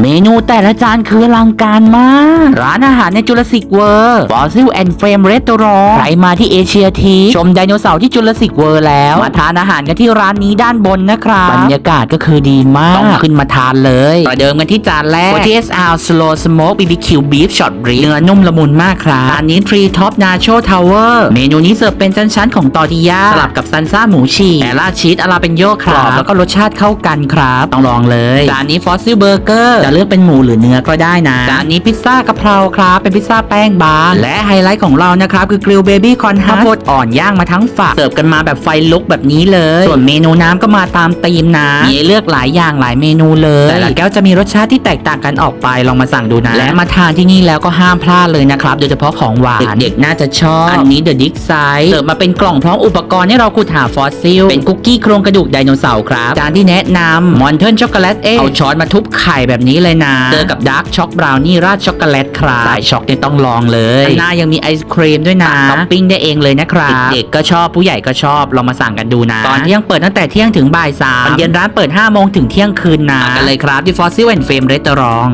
เมนูแต่ละจานคืออลังการมาก ร้านอาหารในจุลศิกเวอร์บอซิลแอนด์เฟรมรีสอร์ใครมาที่เอเชียที ชมไดโนเสาร์ที่จุลศิกเวอร์แล้ว มาทานอาหารกันที่ร้านนี้ด้านบนนะครับ บรรยากาศก็คือดีมาก ต้องขึ้นมาทานเลยประเดิมกันที่จานแรก TSR Slow Smoke BBQ Beef Short Rib เนื้อนุ่มละมุนมากครับอันนี้ Tree Top Nacho Tower เมนูนี้เสิร์ฟเป็นชั้นๆของตอร์ติยาสลับกับซันซ่าหมูฉีกแต่ราดชีสอาราเปนโยครับแล้วก็รสชาติเข้ากันครับต้องลองเลยจานนี้ Fossil Burger จะเลือกเป็นหมูหรือเนื้อก็ได้นะจานนี้พิซซ่ากะเพราครับเป็นพิซซ่าแป้งบางและไฮไลท์ของเรานะครับคือกริลเบบี้คอนฮับข้าวโพดอ่อนย่างมาทั้งฝักเสิร์ฟกันมาแบบไฟลุกแบบนี้เลย ส่วนเมนูน้ำก็มาตามธีมนะมีให้เลือกหลายอย่างหลายเมนูเลยแต่ละแก้วจะมีรสชาติที่แตกต่างกันออกไปลองมาสั่งดูนะ และมาทานที่นี่แล้วก็ห้ามพลาดเลยนะครับโดยเฉพาะของหวานเด็กๆน่าจะชอบอันนี้เดอะดิกไซส์เสิร์ฟมาเป็นกล่องพร้อมอุปกรณ์ให้เราขุดหาฟอสซิลเป็นคุกกี้โครงกระดูกไดโนเสาร์ครับจานที่แนะนำมอนเทนช็อกโกแลตเอเอาช้อนมาทุบไข่แบบนี้เลยนะ เจอกับดาร์กช็อกบราวนี่ราดช็อกโกแลตครับสายช็อกเนี่ยต้องลองเลยข้างหน้ายังมีไอศครีมด้วยนะท็อปปิ้งได้เองเลยนะครับเด็กๆก็ชอบผู้ใหญ่ก็ชอบลองมาสั่งกันดูนะตอนเที่ยงเปิดตั้งแต่เที่ยงถึงบ่ายสามตอนเย็นร้านเปิด5โมงถึงเที่ยงคืนนะมากันเลยครับที่ฟอสซิลแอนด์เฟมเรสตอรอง